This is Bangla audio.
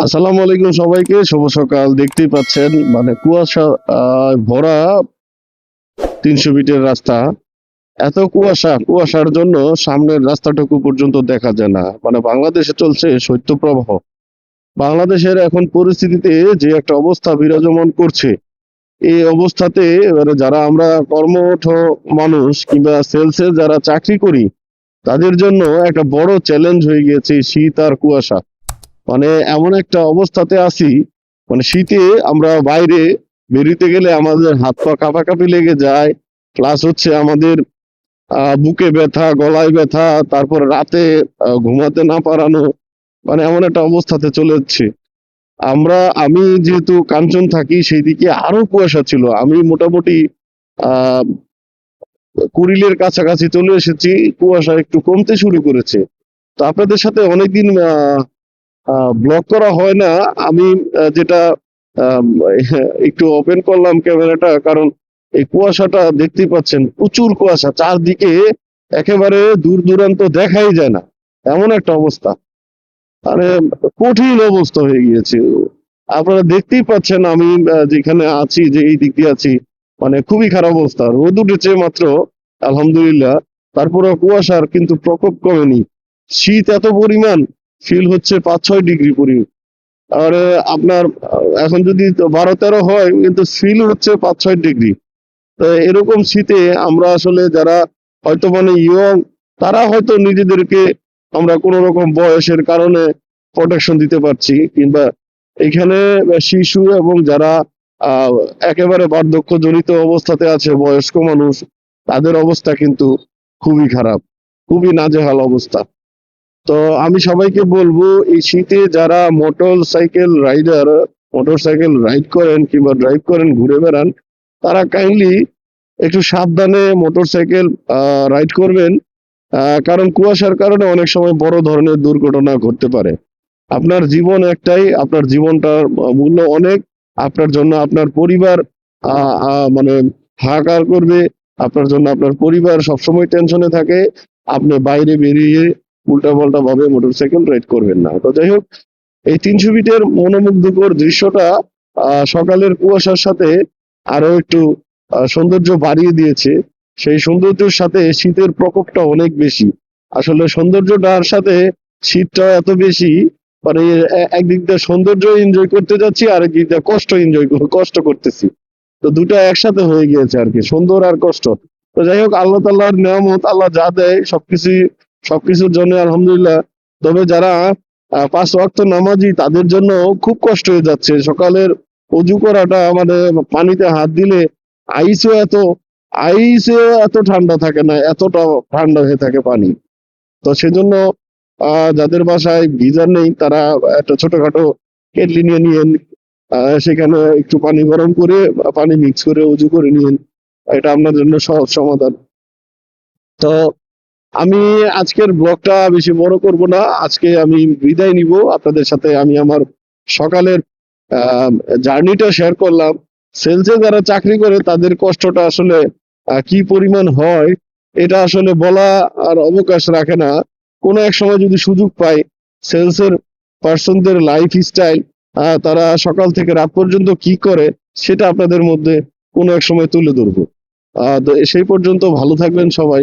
আসসালামু আলাইকুম সবাইকে, শুভ সকাল। দেখতেই পাচ্ছেন মানে কুয়াশা ভরা তিনশো ফিটের রাস্তা। এত কুয়াশা, কুয়াশার জন্য সামনের রাস্তাটুকু পর্যন্ত দেখা যায় না। মানে বাংলাদেশে চলছে শৈত্যপ্রবাহ বাংলাদেশের এখন পরিস্থিতিতে যে একটা অবস্থা বিরাজমান করছে, এই অবস্থাতে এবারে যারা আমরা কর্মঠ মানুষ কিংবা সেলসে যারা চাকরি করি, তাদের জন্য একটা বড় চ্যালেঞ্জ হয়ে গিয়েছে শীত আর কুয়াশা। মানে এমন একটা অবস্থাতে আছি মানে শীতে আমরা বাইরে বেরিতে গেলে আমাদের হাত পা কাঁপাকাঁপি লেগে যায় প্লাস হচ্ছে আমাদের বুকে ব্যথা, গলায় ব্যথা, তারপর রাতে ঘুমাতে না পারানো মানে এমন একটা অবস্থাতে চলে যাচ্ছে। আমরা, আমি যেহেতু কাঞ্চন থাকি সেই দিকে আরও কুয়াশা ছিল। আমি মোটামুটি আহ কুড়িলের কাছাকাছি চলে এসেছি, কুয়াশা একটু কমতে শুরু করেছে। তো আপনাদের সাথে অনেকদিন ব্লগ করা হয় না, আমি যেটা একটু ওপেন করলাম ক্যামেরাটা, কারণ এই কুয়াশাটা দেখতেই পাচ্ছেন, প্রচুর কুয়াশা, চারদিকে একেবারে দূর দূরান্ত দেখাই যায় না, এমন একটা অবস্থা। মানে কঠিন অবস্থা হয়ে গিয়েছে। আপনারা দেখতেই পাচ্ছেন আমি যেখানে আছি, যে এই দিক দিয়ে আছি মানে খুবই খারাপ অবস্থা। রোদ উঠেছে মাত্র, আলহামদুলিল্লাহ তারপরে কুয়াশার কিন্তু প্রকোপ কমেনি। শীত এত পরিমাণ ফিল হচ্ছে পাঁচ, ছয় ডিগ্রি পরিমাণ। আর আপনার এখন যদি বারো, তেরো হয়, কিন্তু ফিল হচ্ছে পাঁচ, ছয় ডিগ্রি তো এরকম শীতে আমরা আসলে যারা হয়তো মানে ইয়ং তারা হয়তো নিজেদেরকে আমরা কোন রকম বয়সের কারণে প্রোটেকশন দিতে পারছি, কিংবা এখানে শিশু এবং যারা একেবারে বার্ধক্য জনিত অবস্থাতে আছে, বয়স্ক মানুষ, তাদের অবস্থা কিন্তু খুবই খারাপ, খুবই নাজেহাল অবস্থা। তো আমি সবাইকে বলব, এই শীতে যারা motorcycle rider, motorcycle ride করেন কিংবা ড্রাইভ করেন, ঘুরে বেড়ান, তারা কাইন্ডলি একটু সাবধানে মোটর সাইকেল রাইড করবেন কারণ কুয়াশার কারণে অনেক সময় বড় ধরনের দুর্ঘটনা ঘটতে পারে। আপনার জীবন একটাই, আপনার জীবনটার মূল্য অনেক, আপনার জন্য আপনার পরিবার মানে হাহাকার করবে, আপনার জন্য আপনার পরিবার সবসময় টেনশনে থাকে, আপনি বাইরে বেরিয়ে উল্টাপাল্টা ভাবে মোটরসাইকেল রাইড করবেন না। তো যাই হোক, এই তিনশো ফিটের মনোমুগ্ধকর দৃশ্যটা সকালের কুয়াশার সাথে আরও একটু সৌন্দর্য বাড়িয়ে দিয়েছে। সেই সৌন্দর্যের সাথে শীতের প্রকোপটা অনেক বেশি। আসলে সৌন্দর্যটার সাথে শীতটা এত বেশি মানে একদিক দিয়ে সৌন্দর্য এনজয় করতে যাচ্ছি, আর একদিক দিয়ে কষ্ট এনজয় কষ্ট করতেছি। তো দুটো একসাথে হয়ে গিয়েছে আর কি, সুন্দর আর কষ্ট। তো যাই হোক, আল্লাহ তাল্লাহর নিয়ামত, আল্লাহ যা দেয় সবকিছু সবকিছুর জন্য আলহামদুলিল্লাহ। তবে যারা পাঁচ ওয়াক্ত নামাজি, তাদের জন্য খুব কষ্ট হয়ে যাচ্ছে। সকালের অজু করাটা আমাদের পানিতে হাত দিলে আইসও এত আইসেও এত ঠান্ডা থাকে না, এতটা ঠান্ডা হয়ে থাকে পানি। তো সেজন্য যাদের বাসায় গিজার নেই, তারা একটা ছোটখাটো কেটলি নিয়ে নিয়েন সেখানে একটু পানি গরম করে, পানি মিক্স করে উজু করে নিয়েন। এটা আপনার জন্য সহজ সমাধান। তো আমি আজকের ব্লগটা বেশি বড় করব না। আজকে আমি বিদায় নিব। আপনাদের সাথে আমি আমার সকালের জার্নিটা শেয়ার করলাম। সেলসে যারা চাকরি করে, তাদের কষ্টটা আসলে কি পরিমাণ হয়, এটা আসলে বলা আর অবকাশ রাখে না। কোনো এক সময় যদি সুযোগ পাই সেলসের পার্সনদের লাইফ স্টাইল তারা সকাল থেকে রাত পর্যন্ত কি করে, সেটা আপনাদের মধ্যে কোনো এক সময় তুলে ধরবো। সেই পর্যন্ত ভালো থাকবেন সবাই।